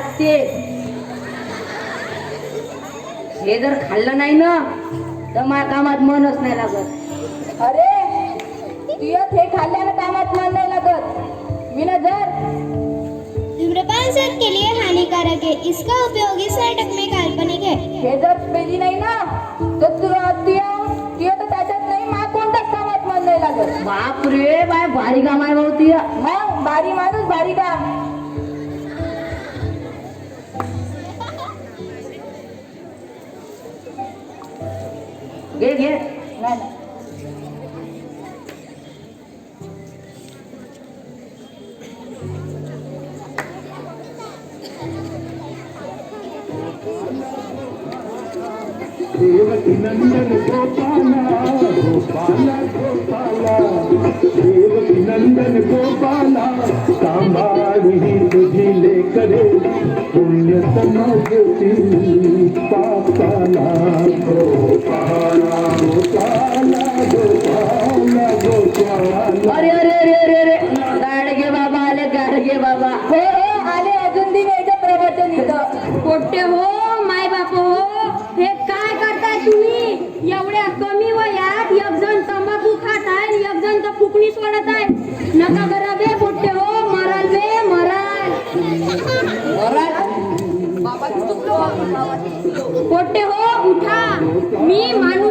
लागते. हे जर खाल्लं नाही ना तर मा कामात मनच नाही लागत. अरे तुझ हे खाल्ल्यानं कामात मन नाही लागत. मी ना जर धूम्रपान सर के लिए हानिकारक है। इसका उपयोग इस नाटक में काल्पनिक है। हे जर पेली नाही ना तर तुया तुया तर त्याच्यात नाही मा कोणत्याच कामात मन नाही लागत. बाप रे बाय भारी काम आहे भाऊ तुया मग भारी माणूस भारी काम. घे घे नाही देवकिनंदन गोपाला गोपाला गोपाला देवकिनंदन गोपाला सांभाळी तुझी लेकरे पुण्य समजतील अरे अरे गाडगे बाबा आले गाडगे बाबा. हो, हो आले अजून दिन यायचं प्रवचन हो माय बाप हो. हे काय करताय तुम्ही? एवढ्या कमी वयात एक तंबाखू खात आहे आणि तर फुकणी सोडत आहे नका करा बे पोट्टे हो. मराल बे मराल? पोट्टे हो उठा. mi mano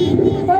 Bye.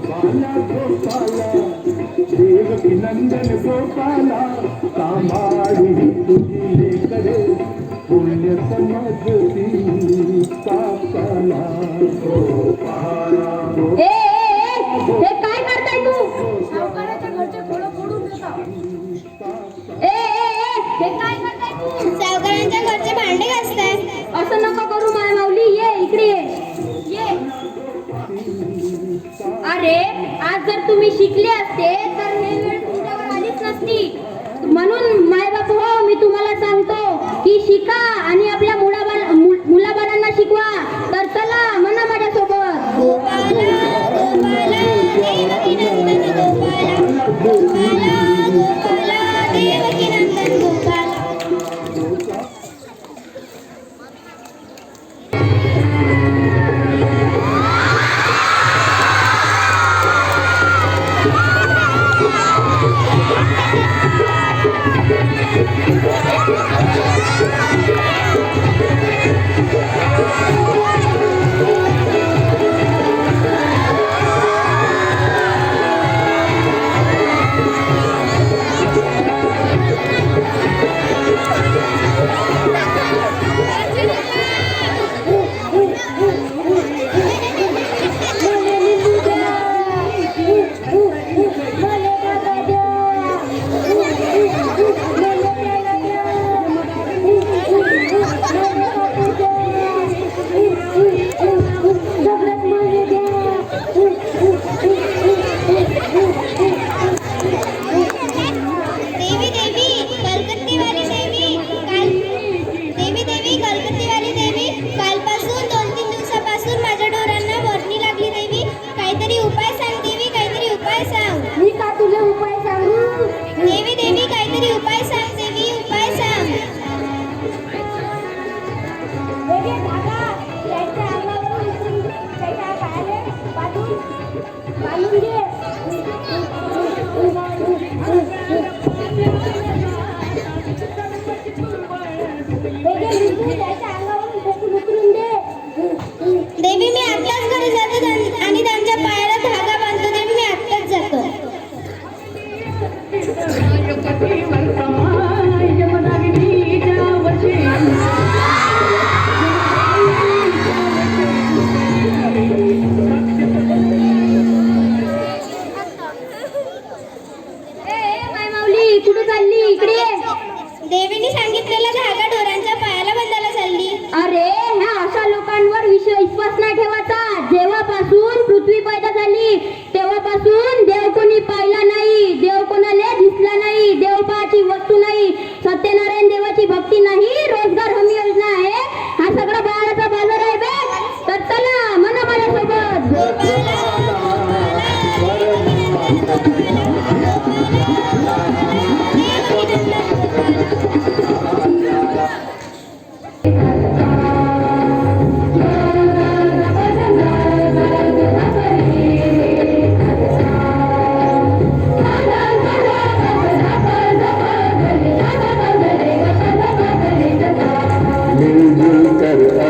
Gopala Gopala Devaki Nandan Gopala सांभाळी तुझी लेकरे पुण्य समजती पापाला. अरे आज जर तुम्ही शिकले असते तर हे वेळ तुमच्यावर आलीच नसती. म्हणून मायबाप हो मी तुम्हाला सांगतो की शिका आणि आपल्या मुलाबाला मुलाबाळांना शिकवा. तर चला मना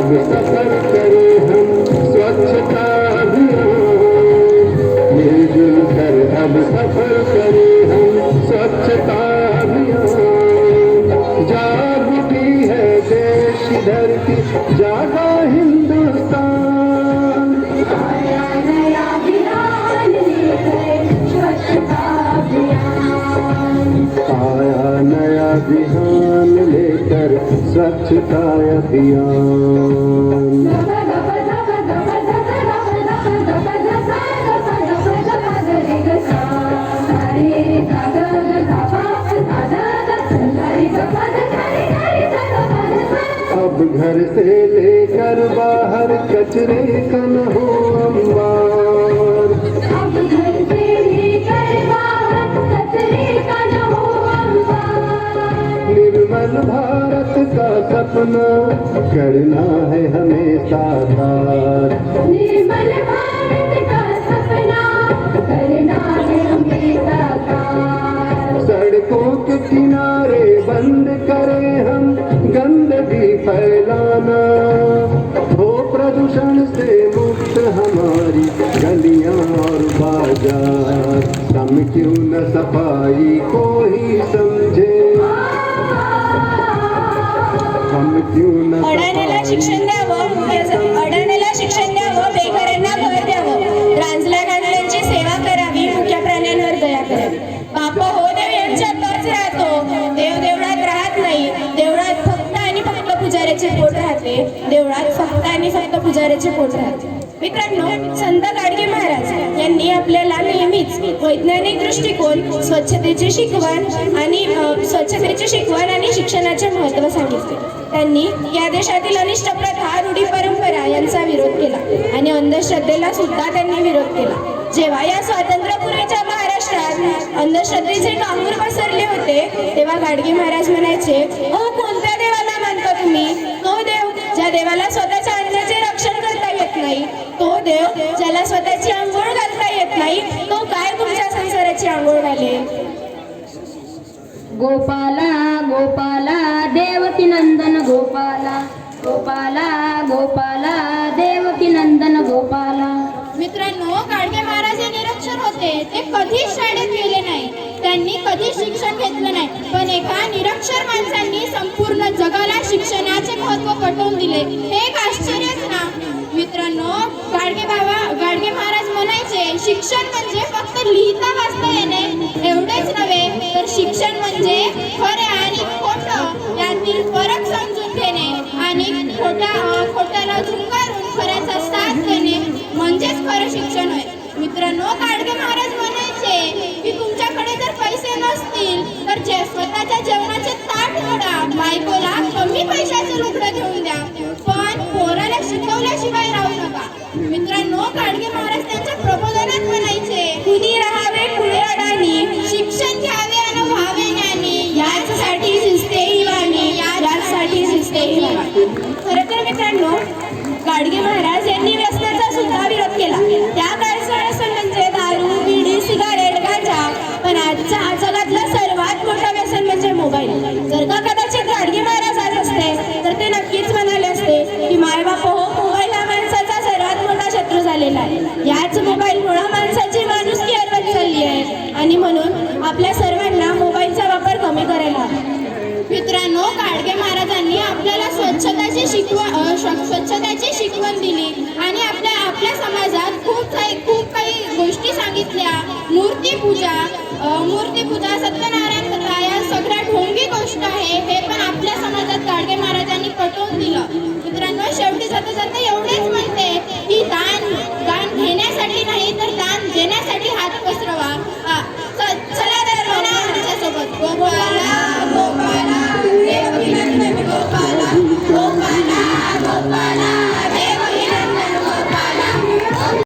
सब सफल करे हम स्वच्छता अभियान मिलजुल कर अब सफल करे हम स्वच्छता अभियान है देश धरती जागा हिंदुस्तान आया नया बिहान ले कर स्वच्छता अभियान अब घर से लेकर बाहर कचरे का न हो अम्बार अब घर से लेकर बाहर कचरे का न हो अम्बार निर्मल भाव सपना करना है हमें साकार। निर्मल भारत का सपना करना है हमें साकार। सड़कों के किनारे बंद करें हम गंदगी फैलाना। हो प्रदूषण से मुक्त हमारी गलियां और बाजार। हम क्यों न सफाई को ही समझे? अडाण्याला शिक्षण द्यावं अडाण्याला शिक्षण द्यावं बेघरांना घर द्यावं. रांजल्या गांजल्यांची सेवा करावी मुख्या प्राण्यांवर दया करावी. बाप हो देव यांच्यातच राहतो. देव देवळात राहत नाही. देवळात फक्त आणि फक्त पुजाऱ्याचे पोट राहते. देवळात फक्त आणि फक्त पुजाऱ्याचे पोट राहते. मित्रांनो संत गाडगे महाराज यांनी आपल्याला वैज्ञानिक दृष्टिकोन स्वच्छतेची शिकवण आणि स्वच्छतेची शिकवण आणि शिक्षणाचे महत्त्व सांगितले. त्यांनी या देशातील अनिष्ट प्रथा रूढी परंपरा यांचा विरोध केला आणि अंधश्रद्धेला सुद्धा त्यांनी विरोध केला. जेव्हा या स्वातंत्र्यपूर्वीच्या महाराष्ट्रात अंधश्रद्धेचे कांगूर पसरले होते तेव्हा गाडगे महाराज म्हणायचे ओ कोणत्या देवाला मानता तुम्ही? तो देव ज्या देवाला स्वतःच्या अन्नाचे रक्षण करता येत नाही तो देव ज्याला स्वतःची आंघोळ घालता येत नाही तो काय तुमच्या संसाराची आंघोळ घालेल गोपाला गोपाला देवकी नंदन गोपाला. गोपाला गोपाला देवकी नंदन गोपाला. मित्रांनो गाडगे महाराज हे निरक्षर होते. ते कधीच शाळेत गेले नाही. त्यांनी कधीच शिक्षण घेतलं नाही. पण एका निरक्षर माणसांनी संपूर्ण जगाला शिक्षणाचे महत्त्व पटवून दिले. हे एक आश्चर्यच ना मित्रांनो गाडगे बाबा गाडगे महाराज म्हणायचे शिक्षण म्हणजे फक्त लिहिता वाचता येणे एवढेच नव्हे तर शिक्षण म्हणजे खरे आणि खोटं यातील फरक समजून घेणे आणि खोट्या खोट्याला झुंगारून खऱ्याचा साथ देणे म्हणजेच खरं शिक्षण होय. मित्रांनो गाडगे महाराज म्हणायचे की तुमच्याकडे जर पैसे नसतील तर जे स्वतःच्या जेवणाचे ताट मोडा बायकोला कमी पैशाचे लुगडं घेऊन शिकवण दिली. आणि आपल्या आपल्या समाजात खूप काही खूप काही गोष्टी सांगितल्या. मूर्तीपूजा मूर्तीपूजा सत्यनारायण कथा या सगळ्या ढोंगी गोष्ट आहे. हे पण आपल्या समाजात गाडगे महाराजांनी पटवून दिलं. मित्रांनो शेवटी जाता जाता एवढेच म्हणते की दान दान घेण्यासाठी नाही तर दान देण्यासाठी हात पसरवा. चला तर सोबत